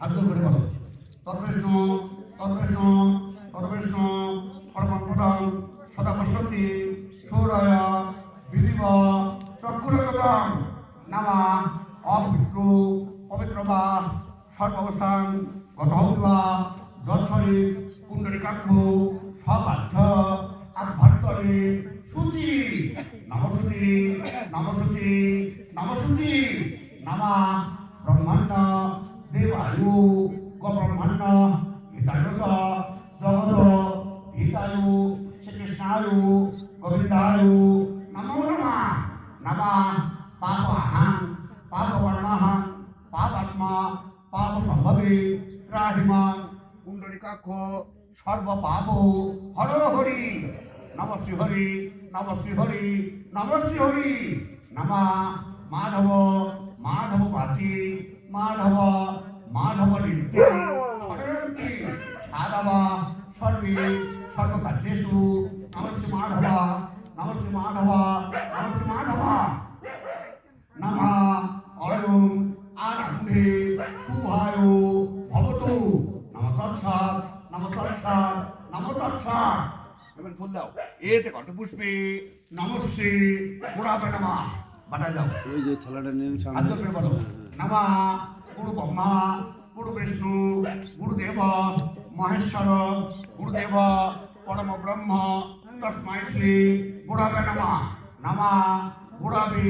হাত করে বলো তৎবিষ্ণু তৎবিষ্ণু তৎবিষ্ণু পরমং পদং সদা পশ্যন্তি সৌরয়, বিধিব চক্ষুরকতং নামা, অপবিত্র, পবিত্র বা সর্বাবস্থান গত বা যৎসরি কুণ্ডলিকাক্ষ সবাচ্ছ আভ্যন্তরে, সূচি, নমসূচি নমসূচি নমসূচি, নামা ब्रह्माण्ड देवायु ब्रह्माण्ड हितायु छ जगत हितायु श्रीकृष्णायु गोविन्दायु नमो नमः नमः पापहां पापवर्णः पापात्मा पापसम्भवे त्राहिमान् कुण्डलिकाक्ष सर्वपापो हर हरि नम श्रीहरि नम श्रीहरि नम श्रीहरि नमा माधव মাধব পাচি মাধব মাধব নৃত্যে হরন্তি সাধব, সর্বে, সর্বকার্যেষু। নমস্তে মাধব নমস্তে মাধব নমস্তে মাধব। নমঃ অয়ং আরম্ভে শুভায় ভবতু। নম তৎসাৎ নম তৎসাৎ নম তৎসাৎ। এবার ফুল দাও। এতে কত পুষ্পে নমস্তে পুরাবে নমা বাটা দাও। ওই যে থালাটা নিন সামনে করে বলো নমা গুরু ব্রহ্মা গুরু বিষ্ণু গুরুদেব মহেশ্বর গুরুদেব পরম ব্রহ্ম তস্মাই শ্রী গুড়াবে নমা। নমা গুরাবে